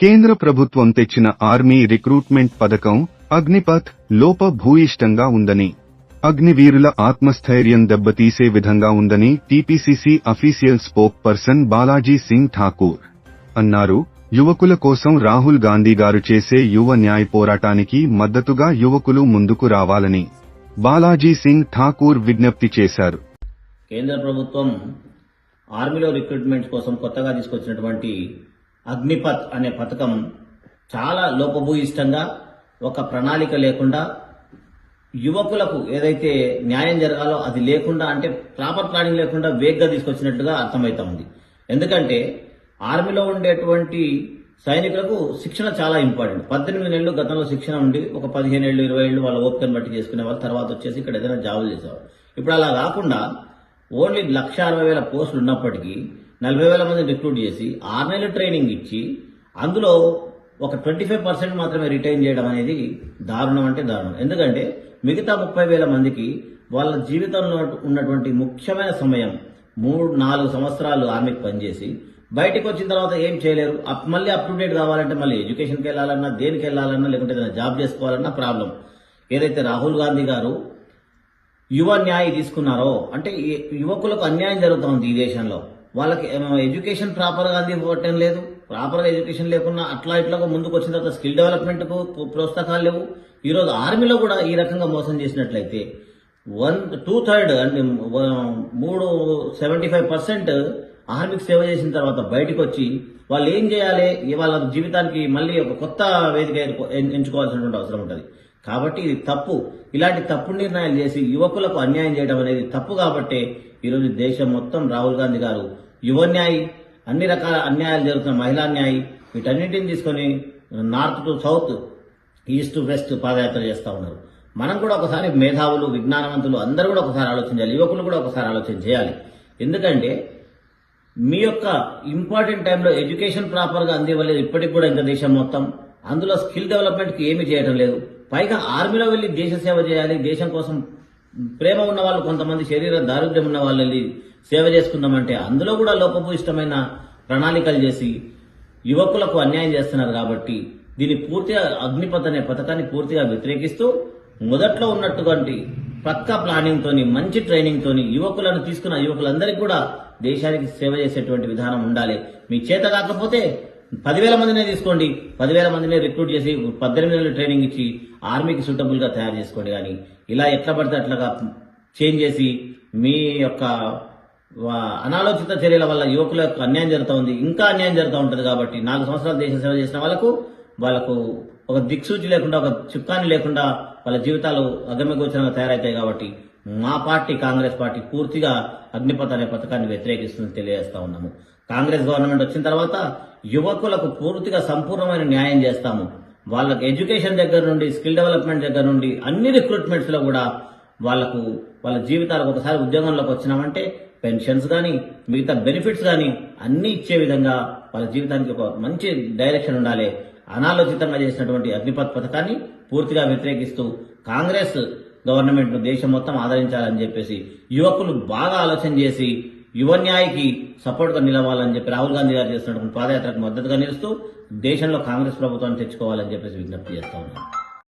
కేంద్ర ప్రభుత్వం తెచ్చిన ఆర్మీ రిక్రూట్మెంట్ పథకం అగ్నిపథ్ లోపభూయిష్టంగా ఉందని అగ్నివీరుల ఆత్మస్థైర్యం దెబ్బతీసే విధంగా ఉందని TPCC official spoke person Balaji Singh Thakur అన్నారు. యువకుల కోసం రాహుల్ గాంధీ గారు చేసే యువ న్యాయ పోరాటానికి మద్దతుగా యువకులు ముందుకు రావాలని బాలాజీ సింగ్ ఠాకూర్ విజ్ఞప్తి చేశారు. కేంద్ర ప్రభుత్వం ఆర్మీలో రిక్రూట్మెంట్ కోసం కొత్తగా తీసుకొచ్చినటువంటి అగ్నిపథ్ అనే పథకం చాలా లోపభూయిష్టంగా ఒక ప్రణాళిక లేకుండా యువకులకు ఏదైతే న్యాయం జరగాలో అది లేకుండా అంటే ప్రాపర్ ప్లానింగ్ లేకుండా వేగ్గా తీసుకొచ్చినట్టుగా అర్థమవుతా ఉంది ఎందుకంటే ఆర్మీలో ఉండేటువంటి సైనికులకు శిక్షణ చాలా ఇంపార్టెంట్. పద్దెనిమిది నెలలు గతంలో శిక్షణ ఉండి ఒక పదిహేను ఏళ్ళు ఇరవై ఏళ్ళు వాళ్ళ ఓపికను బట్టి చేసుకునే వాళ్ళు తర్వాత వచ్చేసి ఇక్కడ ఏదైనా జాబులు చేసేవారు ఇప్పుడు అలా కాకుండా ఓన్లీ లక్ష అరవై వేల పోస్టులు ఉన్నప్పటికీ నలభై వేల మంది రిక్రూట్ చేసి ఆరు నెలలు ట్రైనింగ్ ఇచ్చి అందులో ఒక ట్వంటీ ఫైవ్ పర్సెంట్ మాత్రమే రిటైన్ చేయడం అనేది దారుణం అంటే దారుణం. ఎందుకంటే మిగతా ముప్పై వేల మందికి వాళ్ళ జీవితంలో ఉన్నటువంటి ముఖ్యమైన సమయం మూడు నాలుగు సంవత్సరాలు ఆర్మీకి పనిచేసి బయటకు వచ్చిన తర్వాత ఏం చేయలేరు. అప్ మళ్ళీ అప్ టు డేట్ కావాలంటే మళ్ళీ ఎడ్యుకేషన్కి వెళ్ళాలన్నా దేనికి వెళ్ళాలన్నా లేకుంటే ఏదైనా జాబ్ చేసుకోవాలన్నా ప్రాబ్లం ఏదైతే రాహుల్ గాంధీ గారు యువ న్యాయ తీసుకున్నారో అంటే యువకులకు అన్యాయం జరుగుతోంది ఈ దేశంలో. వాళ్ళకి ఎడ్యుకేషన్ ప్రాపర్గా అందివ్వటం లేదు. ప్రాపర్గా ఎడ్యుకేషన్ లేకున్నా అట్లా ఇట్లా ముందుకు వచ్చిన తర్వాత స్కిల్ డెవలప్మెంట్కు ప్రోత్సాహాలు లేవు. ఈరోజు ఆర్మీలో కూడా ఈ రకంగా మోసం చేసినట్లయితే వన్ టూ థర్డ్ అంటే మూడు సెవెంటీ ఫైవ్ పర్సెంట్ ఆర్మీకి సేవ చేసిన తర్వాత బయటకు వచ్చి వాళ్ళు ఏం చేయాలి? వాళ్ళ జీవితానికి మళ్ళీ ఒక కొత్త వేదిక ఎంచుకోవాల్సినటువంటి అవసరం ఉంటుంది. కాబట్టి ఇది తప్పు. ఇలాంటి తప్పు నిర్ణయాలు చేసి యువకులకు అన్యాయం చేయడం అనేది తప్పు కాబట్టే ఈరోజు దేశం మొత్తం రాహుల్ గాంధీ గారు యువన్యాయ అన్ని రకాల అన్యాయాలు జరుగుతున్న మహిళా న్యాయ్ వీటన్నింటిని తీసుకొని north to south east to west పాదయాత్ర చేస్తూ ఉన్నారు. మనం కూడా ఒకసారి మేధావులు విజ్ఞానవంతులు అందరూ కూడా ఒకసారి ఆలోచించాలి యువకులు కూడా ఒకసారి ఆలోచన చేయాలి. ఎందుకంటే మీ యొక్క ఇంపార్టెంట్ టైంలో ఎడ్యుకేషన్ ప్రాపర్గా అందివ్వలేదు ఇప్పటికి కూడా ఇంకా దేశం మొత్తం. అందులో స్కిల్ డెవలప్మెంట్కి ఏమి ఏమీ చేయడం లేదు. పైగా ఆర్మీలో వెళ్ళి దేశ సేవ చేయాలి దేశం కోసం ప్రేమ ఉన్న వాళ్ళు కొంతమంది శరీర దారుద్ర్యం ఉన్న వాళ్ళు వెళ్ళి సేవ చేసుకుందామంటే అందులో కూడా లోపభూయిష్టమైన ప్రణాళికలు చేసి యువకులకు అన్యాయం చేస్తున్నారు కాబట్టి దీన్ని పూర్తిగా అగ్నిపథ్ అనే పథకాన్ని పూర్తిగా వ్యతిరేకిస్తూ మొదట్లో ఉన్నటువంటి పక్కా ప్లానింగ్ తోని మంచి ట్రైనింగ్ తోని యువకులను తీసుకున్న యువకులందరికీ కూడా దేశానికి సేవ చేసేటువంటి విధానం ఉండాలి. మీ చేత కాకపోతే పదివేల మందినే తీసుకోండి. పదివేల మందినే రిక్రూట్ చేసి పద్దెనిమిది నెలలు ట్రైనింగ్ ఇచ్చి ఆర్మీకి సూటబుల్గా తయారు చేసుకోండి కానీ ఇలా ఎట్లా పడితే అట్లాగా చేంజ్ చేసి మీ యొక్క అనాలోచిత చర్యల వల్ల యువకుల యొక్క అన్యాయం జరుగుతూ ఉంది. ఇంకా అన్యాయం జరుగుతూ ఉంటుంది కాబట్టి నాలుగు సంవత్సరాలు దేశ సేవ చేసిన వాళ్ళకు వాళ్ళకు ఒక దిక్సూచి లేకుండా ఒక చుక్కాన్ని లేకుండా వాళ్ళ జీవితాలు అగమ్యగోచరంగా తయారవుతాయి కాబట్టి మా పార్టీ కాంగ్రెస్ పార్టీ పూర్తిగా అగ్నిపథ్ అనే పథకాన్ని వ్యతిరేకిస్తుందని తెలియజేస్తా ఉన్నాము. కాంగ్రెస్ గవర్నమెంట్ వచ్చిన తర్వాత యువకులకు పూర్తిగా సంపూర్ణమైన న్యాయం చేస్తాము. వాళ్ళకి ఎడ్యుకేషన్ దగ్గర నుండి స్కిల్ డెవలప్మెంట్ దగ్గర నుండి అన్ని రిక్రూట్మెంట్స్లో కూడా వాళ్ళకు వాళ్ళ జీవితాలకు ఒకసారి ఉద్యోగంలోకి వచ్చినామంటే పెన్షన్స్ కానీ మిగతా బెనిఫిట్స్ కానీ అన్ని ఇచ్చే విధంగా వాళ్ళ జీవితానికి ఒక మంచి డైరెక్షన్ ఉండాలి. అనాలోచితంగా చేసినటువంటి అగ్నిపథ్ పథకాన్ని పూర్తిగా వ్యతిరేకిస్తూ కాంగ్రెస్ గవర్నమెంట్ను దేశం మొత్తం ఆదరించాలని చెప్పేసి యువకులు బాగా ఆలోచన చేసి యువ న్యాయకి సపోర్ట్గా నిలవాలని చెప్పి రాహుల్ గాంధీ గారు చేస్తున్నటువంటి పాదయాత్రకు మద్దతుగా నిలుస్తూ దేశంలో కాంగ్రెస్ ప్రభుత్వాన్ని తెచ్చుకోవాలని చెప్పేసి విజ్ఞప్తి చేస్తా ఉన్నారు